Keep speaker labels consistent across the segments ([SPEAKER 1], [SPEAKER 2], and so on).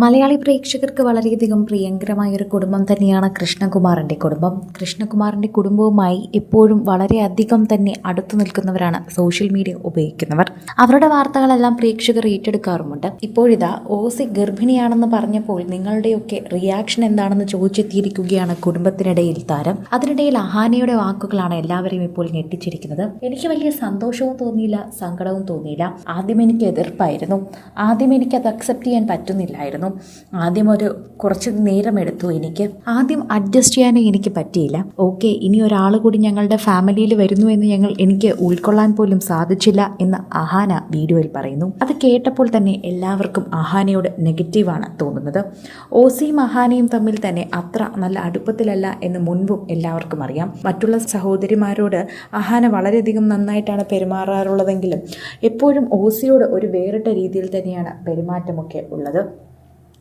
[SPEAKER 1] മലയാളി പ്രേക്ഷകർക്ക് വളരെയധികം പ്രിയങ്കരമായ ഒരു കുടുംബം തന്നെയാണ് കൃഷ്ണകുമാറിന്റെ കുടുംബം. കൃഷ്ണകുമാറിന്റെ കുടുംബവുമായി എപ്പോഴും വളരെയധികം തന്നെ അടുത്തു നിൽക്കുന്നവരാണ് സോഷ്യൽ മീഡിയ ഉപയോഗിക്കുന്നവർ. അവരുടെ വാർത്തകളെല്ലാം പ്രേക്ഷകർ ഏറ്റെടുക്കാറുമുണ്ട്. ഇപ്പോഴിതാ ഓസി ഗർഭിണിയാണെന്ന് പറഞ്ഞപ്പോൾ നിങ്ങളുടെയൊക്കെ റിയാക്ഷൻ എന്താണെന്ന് ചോദിച്ചെത്തിയിരിക്കുകയാണ് കുടുംബത്തിനിടയിൽ താരം. അതിനിടയിൽ അഹാനയുടെ വാക്കുകളാണ് എല്ലാവരെയും ഇപ്പോൾ ഞെട്ടിച്ചിരിക്കുന്നത്. എനിക്ക് വലിയ സന്തോഷവും തോന്നിയില്ല സങ്കടവും തോന്നിയില്ല. ആദ്യം എനിക്ക് എതിർപ്പായിരുന്നു. ആദ്യം എനിക്ക് അത് അക്സെപ്റ്റ് ചെയ്യാൻ പറ്റുന്നില്ലായിരുന്നു. ആദ്യം ഒരു കുറച്ച് നേരം എടുത്തു എനിക്ക്. ആദ്യം അഡ്ജസ്റ്റ് ചെയ്യാനേ എനിക്ക് പറ്റിയില്ല. ഓക്കെ ഇനി ഒരാൾ കൂടി ഞങ്ങളുടെ ഫാമിലിയിൽ വരുന്നു എന്ന് ഞങ്ങൾ എനിക്ക് ഉൾക്കൊള്ളാൻ പോലും സാധിച്ചില്ല എന്ന് അഹാന വീഡിയോയിൽ പറയുന്നു. അത് കേട്ടപ്പോൾ തന്നെ എല്ലാവർക്കും അഹാനയോട് നെഗറ്റീവാണ് തോന്നുന്നത്. ഓസിയും അഹാനയും തമ്മിൽ തന്നെ അത്ര നല്ല അടുപ്പത്തിലല്ല എന്ന് മുൻപും എല്ലാവർക്കും അറിയാം. മറ്റുള്ള സഹോദരിമാരോട് അഹാന വളരെയധികം നന്നായിട്ടാണ് പെരുമാറാറുള്ളതെങ്കിലും എപ്പോഴും ഓസിയോട് ഒരു വേറിട്ട രീതിയിൽ തന്നെയാണ് പെരുമാറ്റമൊക്കെ ഉള്ളത്.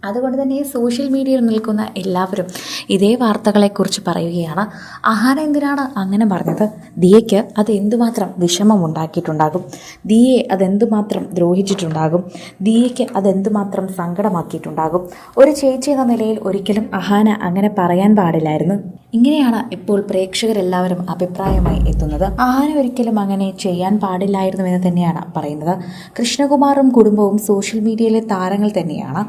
[SPEAKER 1] അതുകൊണ്ട് തന്നെ സോഷ്യൽ മീഡിയയിൽ നിൽക്കുന്ന എല്ലാവരും ഇതേ വാർത്തകളെക്കുറിച്ച് പറയുകയാണ്. ആഹാരം എന്തിനാണ് അങ്ങനെ പറഞ്ഞത്? ദിയയ്ക്ക് അത് എന്തുമാത്രം വിഷമം ഉണ്ടാക്കിയിട്ടുണ്ടാകും ദിയെ അതെന്തുമാത്രം ദ്രോഹിച്ചിട്ടുണ്ടാകും? ദിയയ്ക്ക് അതെന്തുമാത്രം സങ്കടമാക്കിയിട്ടുണ്ടാകും? ഒരു ചേച്ചി എന്ന നിലയിൽ ഒരിക്കലും അഹാന അങ്ങനെ പറയാൻ പാടില്ലായിരുന്നു. ഇങ്ങനെയാണ് ഇപ്പോൾ പ്രേക്ഷകരെല്ലാവരും അഭിപ്രായമായി എത്തുന്നത്. ആഹാന ഒരിക്കലും അങ്ങനെ ചെയ്യാൻ പാടില്ലായിരുന്നു എന്ന് തന്നെയാണ് പറയുന്നത്. കൃഷ്ണകുമാറും കുടുംബവും സോഷ്യൽ മീഡിയയിലെ താരങ്ങൾ തന്നെയാണ്.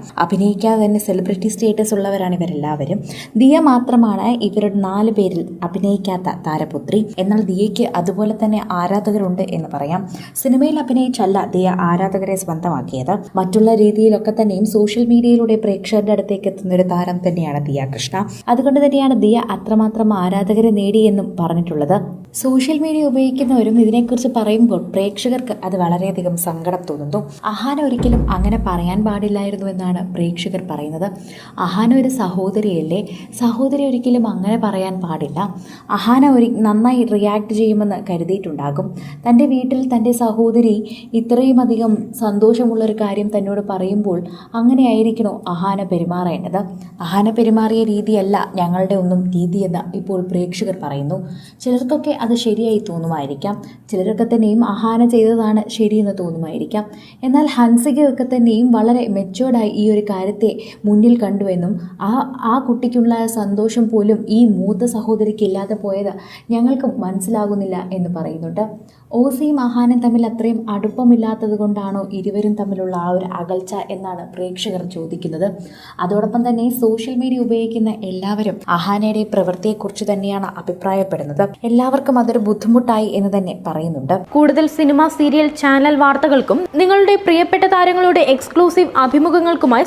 [SPEAKER 1] അഭിനയിക്കാതെ തന്നെ സെലിബ്രിറ്റി സ്റ്റേറ്റസ് ഉള്ളവരാണ് ഇവരെല്ലാവരും. ദിയ മാത്രമാണ് ഇവരുടെ നാല് പേരിൽ അഭിനയിക്കാത്ത താരപുത്രി. എന്നാൽ ദിയയ്ക്ക് അതുപോലെ തന്നെ ആരാധകരുണ്ട് എന്ന് പറയാം. സിനിമയിൽ അഭിനയിച്ചല്ല ദിയ ആരാധകരെ സ്വന്തമാക്കിയത്. മറ്റുള്ള രീതിയിലൊക്കെ തന്നെയും സോഷ്യൽ മീഡിയയിലൂടെ പ്രേക്ഷകരുടെ അടുത്തേക്ക് എത്തുന്ന ഒരു താരം തന്നെയാണ് ദിയ കൃഷ്ണ. അതുകൊണ്ട് തന്നെയാണ് ദിയ അത്രമാത്രം ആരാധകരെ നേടിയെന്നും പറഞ്ഞിട്ടുള്ളത്. സോഷ്യൽ മീഡിയ ഉപയോഗിക്കുന്നവരും ഇതിനെക്കുറിച്ച് പറയുമ്പോൾ പ്രേക്ഷകർക്ക് അത് വളരെയധികം സങ്കടം തോന്നുന്നു. അഹാന ഒരിക്കലും അങ്ങനെ പറയാൻ പാടില്ലായിരുന്നു എന്നാണ് പ്രേക്ഷകർ പറയുന്നത് അഹാന ഒരു സഹോദരിയല്ലേ? സഹോദരി ഒരിക്കലും അങ്ങനെ പറയാൻ പാടില്ല. അഹാന ഒരു നന്നായി റിയാക്ട് ചെയ്യുമെന്ന് കരുതിയിട്ടുണ്ടാകും. തന്റെ വീട്ടിൽ തന്റെ സഹോദരി ഇത്രയും അധികം സന്തോഷമുള്ളൊരു കാര്യം തന്നോട് പറയുമ്പോൾ അങ്ങനെയായിരിക്കണോ അഹാന പെരുമാറേണ്ടത്? അഹാന പെരുമാറിയ രീതിയല്ല ഞങ്ങളുടെ ഒന്നും രീതിയെന്ന് ഇപ്പോൾ പ്രേക്ഷകർ പറയുന്നു. ചിലർക്കൊക്കെ അത് ശരിയായി തോന്നുമായിരിക്കാം. ചിലരൊക്കെ തന്നെയും അഹാന ചെയ്തതാണ് ശരിയെന്ന് തോന്നുമായിരിക്കാം. എന്നാൽ ഹൻസികയൊക്കെ തന്നെയും വളരെ മെച്ചോർഡായി ഈ ഒരു കാര്യത്തെ മുന്നിൽ കണ്ടുവെന്നും ആ ആ കുട്ടിക്കുള്ള സന്തോഷം പോലും ഈ മൂത്ത സഹോദരിക്ക് ഇല്ലാതെ പോയത് ഞങ്ങൾക്ക് മനസ്സിലാകുന്നില്ല എന്ന് പറയുന്നുണ്ട്. ഓസിയും ആഹാനും തമ്മിൽ അത്രയും അടുപ്പമില്ലാത്തത് കൊണ്ടാണോ ഇരുവരും തമ്മിലുള്ള ആ ഒരു അകൽച്ച എന്നാണ് പ്രേക്ഷകർ ചോദിക്കുന്നത്. അതോടൊപ്പം തന്നെ സോഷ്യൽ മീഡിയ ഉപയോഗിക്കുന്ന എല്ലാവരും അഹാനയുടെ പ്രവൃത്തിയെക്കുറിച്ച് തന്നെയാണ് അഭിപ്രായപ്പെടുന്നത്. എല്ലാവർക്കും അതൊരു ബുദ്ധിമുട്ടായി എന്ന് തന്നെ പറയുന്നുണ്ട്.
[SPEAKER 2] കൂടുതൽ സിനിമ സീരിയൽ ചാനൽ വാർത്തകൾക്കും നിങ്ങളുടെ പ്രിയപ്പെട്ട താരങ്ങളുടെ എക്സ്ക്ലൂസീവ് അഭിമുഖങ്ങൾക്കുമായി